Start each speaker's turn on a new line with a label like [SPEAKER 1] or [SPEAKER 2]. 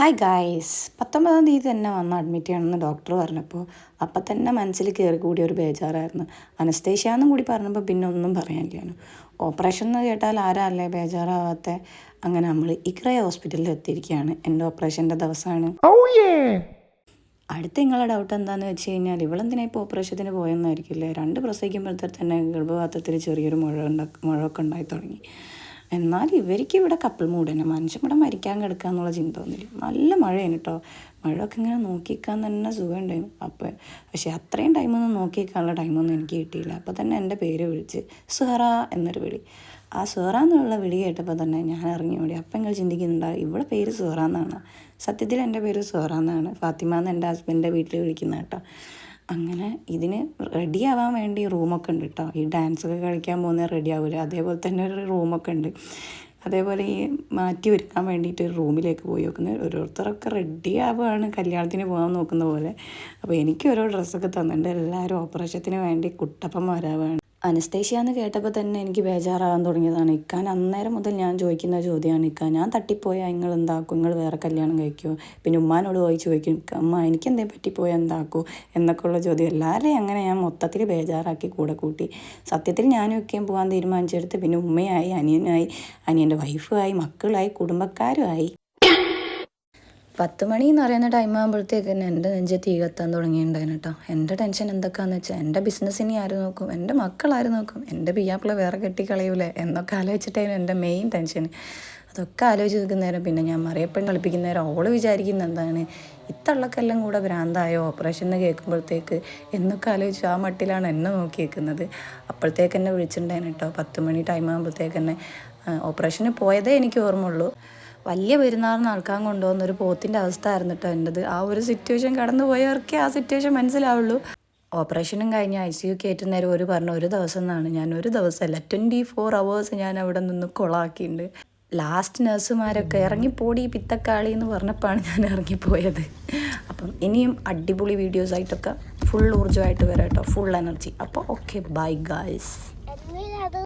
[SPEAKER 1] Hi guys പത്തൊമ്പതാം തീയതി തന്നെ വന്ന് അഡ്മിറ്റ് ചെയ്യണമെന്ന് ഡോക്ടർ പറഞ്ഞപ്പോൾ അപ്പം തന്നെ മനസ്സിൽ കയറി കൂടിയ ഒരു ബേജാറായിരുന്നു. അനസ്തേഷ്യാന്നും കൂടി പറഞ്ഞപ്പോൾ പിന്നെ ഒന്നും പറയാനില്ലായിരുന്നു. ഓപ്പറേഷൻ എന്ന് കേട്ടാൽ ആരല്ലേ ബേജാറാവാത്ത? അങ്ങനെ നമ്മൾ ഇക്രയ ഹോസ്പിറ്റലിൽ എത്തിയിരിക്കുകയാണ്. എന്റെ ഓപ്പറേഷന്റെ ദിവസമാണ് അടുത്ത നിങ്ങളെ ഡൗട്ട് എന്താണെന്ന് വെച്ച് കഴിഞ്ഞാൽ ഇവളെന്തിനാ ഇപ്പോൾ ഓപ്പറേഷത്തിന് പോയെന്നായിരിക്കില്ലേ രണ്ട് പ്രസവിക്കുമ്പോഴത്തെ തന്നെ ഗർഭപാത്രത്തിൽ ചെറിയൊരു മുഴ ഉണ്ടാ മുഴയൊക്കെ ഉണ്ടായി തുടങ്ങി. എന്നാൽ ഇവർക്ക് ഇവിടെ കപ്പിൾ മൂഡ് തന്നെ മനുഷ്യൻ ഇവിടെ മരിക്കാൻ കിടക്കുക എന്നുള്ള ചിന്ത ഒന്നുമില്ല നല്ല മഴയാണ് കേട്ടോ മഴയൊക്കെ ഇങ്ങനെ നോക്കിക്കാൻ തന്നെ സുഖമുണ്ടായിരുന്നു അപ്പോൾ പക്ഷേ അത്രയും ടൈമൊന്നും നോക്കിക്കാനുള്ള ടൈമൊന്നും എനിക്ക് കിട്ടിയില്ല. അപ്പോൾ തന്നെ എന്റെ പേര് വിളിച്ച് സുഹറ എന്നൊരു വിളി. ആ സുഹറ എന്നുള്ള വിളി കേട്ടപ്പോൾ തന്നെ ഞാൻ ഇറങ്ങി ഓടി. അപ്പം നിങ്ങൾ ചിന്തിക്കുന്നുണ്ടാവും ഇവിടെ പേര് സുഹറ എന്നാണ്. സത്യത്തിൽ എന്റെ പേര് സുഹറ എന്നാണ്. ഫാത്തിമ എന്ന് എന്റെ ഹസ്ബൻഡിന്റെ വീട്ടിൽ വിളിക്കുന്ന കേട്ടോ. അങ്ങനെ ഇതിന് റെഡി ആവാൻ വേണ്ടി റൂമൊക്കെ ഉണ്ട് കേട്ടോ ഈ ഡാൻസൊക്കെ കളിക്കാൻ പോകുന്നത് റെഡി ആവില്ല അതേപോലെ തന്നെ ഒരു റൂമൊക്കെ ഉണ്ട്. അതേപോലെ ഈ മാറ്റി ഒരുക്കാൻ വേണ്ടിയിട്ട് ഒരു റൂമിലേക്ക് പോയി നോക്കുന്നത്. ഓരോരുത്തരൊക്കെ റെഡി ആവുകയാണ്. കല്യാണത്തിന് പോകാൻ നോക്കുന്ന പോലെ. അപ്പോൾ എനിക്ക് ഓരോ ഡ്രസ്സൊക്കെ തന്നിട്ടുണ്ട്. എല്ലാവരും ഓപ്പറേഷത്തിന് വേണ്ടി കുട്ടപ്പന്മാരാവുകയാണ് അനസ്തേഷ്യ എന്ന് കേട്ടപ്പോൾ തന്നെ എനിക്ക് ബേജാറാകാൻ തുടങ്ങിയതാണ്. ഇക്കാൻ അന്നേരം മുതൽ ഞാൻ ചോദിക്കുന്ന ചോദ്യമാണ് ഇക്കാൻ ഞാൻ തട്ടിപ്പോയാൽ നിങ്ങൾ എന്താക്കും? നിങ്ങൾ വേറെ കല്യാണം കഴിക്കുമോ പിന്നെ ഉമ്മാനോട് പോയി ചോദിക്കും അമ്മ എനിക്ക് എന്തേ പറ്റിപ്പോയാൽ എന്താക്കൂ? എന്നൊക്കെ ഉള്ള ചോദ്യം. എല്ലാവരെയും അങ്ങനെ ഞാൻ മൊത്തത്തിൽ ബേജാറാക്കി കൂടെ കൂട്ടി. സത്യത്തിൽ ഞാനും ഒക്കെയും പോകാൻ തീരുമാനിച്ചെടുത്ത് പിന്നെ ഉമ്മയായി അനിയനായി അനിയന്റെ വൈഫുമായി മക്കളായി കുടുംബക്കാരുമായി. പത്ത് മണി എന്ന് പറയുന്ന ടൈം ആകുമ്പോഴത്തേക്ക് തന്നെ എന്റെ നെഞ്ച് തീ കത്താൻ തുടങ്ങിയിട്ടുണ്ടായിരുന്നു കേട്ടോ. എന്റെ ടെൻഷൻ എന്തൊക്കെയാണെന്ന് വെച്ചാൽ എന്റെ ബിസിനസ്സിനെ ആര് നോക്കും? എന്റെ മക്കളാര് നോക്കും? എന്റെ പിയാപ്പിള വേറെ കെട്ടിക്കളയൂലേ? എന്നൊക്കെ ആലോചിച്ചിട്ടായിരുന്നു എന്റെ മെയിൻ ടെൻഷൻ അതൊക്കെ ആലോചിച്ച് നിൽക്കുന്നേരം പിന്നെ ഞാൻ മറിയപ്പൻ കളിപ്പിക്കുന്ന നേരം ഓൾ വിചാരിക്കുന്ന എന്താണ്? ഇത്തള്ളക്കെല്ലാം കൂടെ ഭ്രാന്തായോ? ഓപ്പറേഷൻ എന്ന് കേൾക്കുമ്പോഴത്തേക്ക് എന്നൊക്കെ ആലോചിച്ചു ആ മട്ടിലാണ് എന്നെ നോക്കി നിൽക്കുന്നത് അപ്പോഴത്തേക്ക് എന്നെ വിളിച്ചിട്ടുണ്ടായിരുന്നു കേട്ടോ. പത്ത് മണി ടൈം ആകുമ്പോഴത്തേക്ക് തന്നെ ഓപ്പറേഷന് പോയതേ എനിക്ക് ഓർമ്മയുള്ളൂ. വലിയ പെരുന്നാളിന് ആൾക്കാൻ കൊണ്ടുവന്ന ഒരു പോത്തിന്റെ അവസ്ഥ ആയിരുന്നു കേട്ടോ എന്റെത്. ആ ഒരു സിറ്റുവേഷൻ കടന്നു പോയവർക്കേ ആ സിറ്റുവേഷൻ മനസ്സിലാവുള്ളൂ. ഓപ്പറേഷനും കഴിഞ്ഞ് ഐ സി യു കയറ്റുന്നേരം ഒരു പറഞ്ഞ ഒരു ദിവസം എന്നാണ് ഞാൻ ഒരു ദിവസമല്ല ട്വന്റി ഫോർ അവേഴ്സ് ഞാൻ അവിടെ നിന്ന് കൊളാക്കിയിട്ടുണ്ട് ലാസ്റ്റ് നഴ്സുമാരൊക്കെ ഇറങ്ങിപ്പോടി പിത്തക്കാളി എന്ന് പറഞ്ഞപ്പോഴാണ് ഞാൻ ഇറങ്ങിപ്പോയത്. അപ്പം ഇനിയും അടിപൊളി വീഡിയോസ് ആയിട്ടൊക്കെ ഫുൾ ഊർജമായിട്ട് വരാം കേട്ടോ ഫുൾ എനർജി അപ്പോൾ ഓക്കെ ബൈ ഗായ്സ്